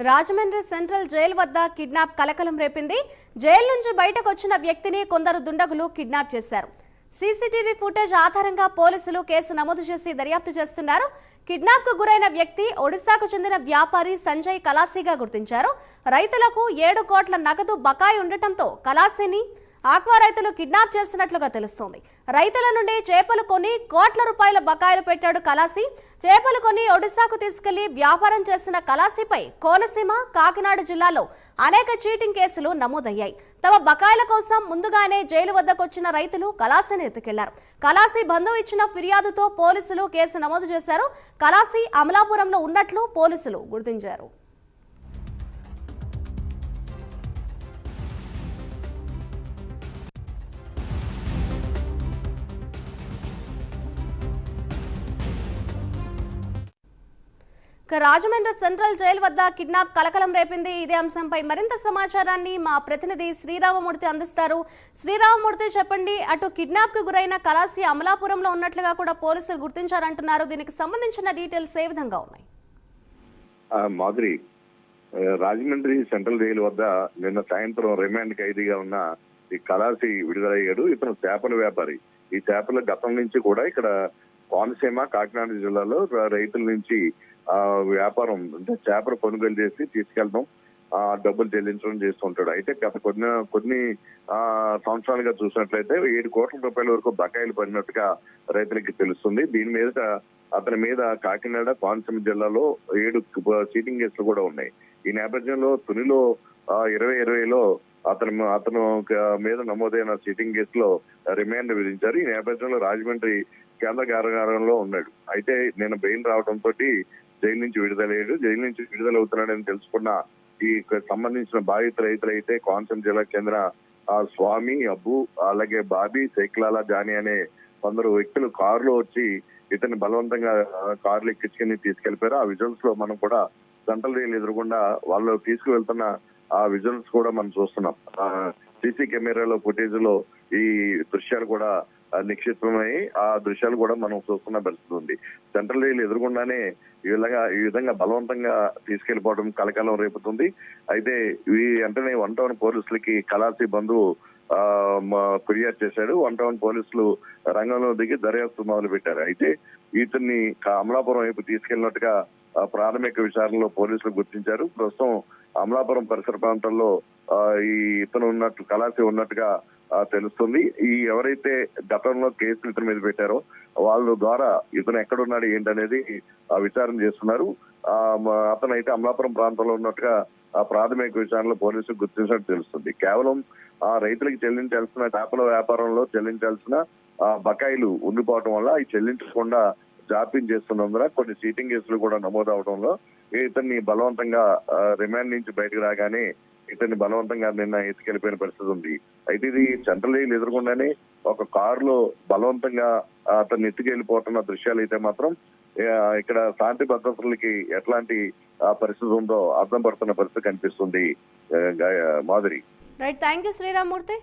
Rajahmundry central jail వద్ద kidnap కలకలం రేపింది. జైలు నుంచి బయటకు వచ్చిన వ్యక్తిని కొందరు దుండగులు కిడ్నాప్ చేశారు. సీసీటీవీ ఫుటేజ్ ఆధారంగా పోలీసులు కేసు నమోదు చేసి దర్యాప్తు చేస్తున్నారు. కిడ్నాప్కు గురైన వ్యక్తి ఒడిశాకు చెందిన వ్యాపారి సంజయ్ కలాసీగా గుర్తించారు. రైతులకు ఏడు కోట్ల నగదు బకాయి ఉండటంతో కలాసీని ఆక్వా రైతులు కిడ్నాప్ చేసినట్లుగా తెలుస్తోంది. రైతుల నుండి చేపలు కొని కోట్ల రూపాయల బకాయిలు పెట్టాడు కలాసి. చేపలు కొని ఒడిశాకు తీసుకెళ్ళి వ్యాపారం చేసిన కలాసిపై కోనసీమ కాకినాడ జిల్లాలో అనేక చీటింగ్ కేసులు నమోదయ్యాయి. తమ బకాయిల కోసం ముందుగానే జైలు వద్దకొచ్చిన రైతులు కలాసిని ఎత్తుకెళ్ళారు. కలాసి బంధువు ఇచ్చిన ఫిర్యాదుతో పోలీసులు కేసు నమోదు చేశారు. కలాసి అమలాపురంలో ఉన్నట్లు పోలీసులు గుర్తించారు. రాజమండ్రి సెంట్రల్ జైలు వద్ద కిడ్నాప్ కలకలం రేపింది. ఇదే అంశంపై మరింత సమాచారాన్ని మా ప్రతినిధి శ్రీరామమూర్తి అందిస్తారు. శ్రీరామమూర్తి చెప్పండి అటు కిడ్నాప్కు గురైన కలాసి అమలాపురంలో ఉన్నట్లుగా కూడా పోలీసులు గుర్తించారంటున్నారు. దీనికి సంబంధించిన డీటెయిల్స్ ఏ విధంగా ఉన్నాయి? మాధురి రాజమండ్రి సెంట్రల్ జైలు వద్ద నిన్న సాయంత్రం రిమాండ్ ఖైదీగా ఉన్న ఈ కలాసి విడుదలయ్యాడు. ఇతను చేపల వ్యాపారి. ఈ చేపల గతం నుంచి కూడా ఇక్కడ కోనసీమ కాకినాడ జిల్లాలో రైతుల నుంచి ఆ వ్యాపారం అంటే చేపలు కొనుగోలు చేసి తీసుకెళ్ళడం ఆ డబ్బులు చెల్లించడం చేస్తుంటాడు అయితే గత కొన్ని కొన్ని ఆ సంవత్సరాలుగా చూసినట్లయితే ఏడు కోట్ల రూపాయల వరకు బకాయిలు పడినట్టుగా రైతులకి తెలుస్తుంది. దీని మీద అతని మీద కాకినాడ కోనసీమ జిల్లాలో ఏడు చీటింగ్ కేసులు కూడా ఉన్నాయి. ఈ నేపథ్యంలో తునిలో ఆ, ఇరవై ఇరవైలో అతను అతను మీద నమోదైన చీటింగ్ కేసులో రిమాండ్ విధించారు. ఈ నేపథ్యంలో రాజమండ్రి కేంద్ర కారాగారంలో ఉన్నాడు. అయితే నేను బెయిల్ రావడంతో జైలు నుంచి విడుదలయ్యాడు. జైలు నుంచి విడుదలవుతున్నాడని తెలుసుకున్న ఈ సంబంధించిన బాధిత రైతులైతే కోనసీమ జిల్లా కేంద్ర స్వామి అబ్బు అలాగే బాబీ శైక్లాల జాని అనే కొందరు వ్యక్తులు కారులో వచ్చి ఇతన్ని బలవంతంగా కార్లు ఎక్కించుకుని తీసుకెళ్ళిపోయారు. ఆ విజువల్స్లో మనం కూడా సెంట్రల్ రైలు ఎదురుగుండా వాళ్ళు తీసుకువెళ్తున్న ఆ విజువల్స్ కూడా మనం చూస్తున్నాం. సీసీ కెమెరాలో ఫుటేజ్లో ఈ దృశ్యాలు కూడా నిక్షిప్తమై ఆ దృశ్యాలు కూడా మనం చూస్తున్న పరిస్థితి ఉంది. సెంట్రల్ రైలు ఎదురుగుండానే ఈ విధంగా ఈ విధంగా బలవంతంగా తీసుకెళ్ళిపోవడం కలకాలం రేపుతుంది. అయితే ఈ వెంటనే వన్ టౌన్ పోలీసులకి కళాసి బంధువు ఫిర్యాదు చేశాడు. వన్ టౌన్ పోలీసులు రంగంలో దిగి దర్యాప్తు మొదలు పెట్టారు అయితే ఇతన్ని అమలాపురం వైపు తీసుకెళ్ళినట్టుగా ప్రాథమిక విచారణలో పోలీసులు గుర్తించారు. ప్రస్తుతం అమలాపురం పరిసర ప్రాంతాల్లో ఈ ఇతను ఉన్నట్టు కళాసి ఉన్నట్టుగా తెలుస్తుంది. ఈ ఎవరైతే గతంలో కేసులు ఇతని మీద పెట్టారో వాళ్ళ ద్వారా ఇతను ఎక్కడున్నాడు ఏంటనేది విచారణ చేస్తున్నారు. ఆ, అతను అయితే అమలాపురం ప్రాంతంలో ఉన్నట్టుగా ఆ ప్రాథమిక విచారణలో పోలీసులు గుర్తించినట్టు తెలుస్తుంది. కేవలం ఆ రైతులకు చెల్లించాల్సిన చేపల వ్యాపారంలో చెల్లించాల్సిన ఆ, బకాయిలు ఉండిపోవటం వల్ల అవి చెల్లించకుండా జాప్యం చేస్తున్నందున కొన్ని సీటింగ్ కేసులు కూడా నమోదవడంలో ఇతన్ని బలవంతంగా రిమాండ్ నుంచి బయటకు రాగానే ఇతన్ని బలవంతంగా నిన్న ఎత్తుకెళ్ళిపోయిన పరిస్థితి ఉంది. అయితే ఇది సెంట్రల్ జైలు ఎదురుకుండానే ఒక కారులో బలవంతంగా అతన్ని ఎత్తుకెళ్ళిపోతున్న దృశ్యాలు అయితే మాత్రం ఇక్కడ శాంతి భద్రతలకి ఎట్లాంటి పరిస్థితి ఉందో అర్థం పడుతున్న పరిస్థితి కనిపిస్తుంది Madhuri. Right thank you Sriramamurthy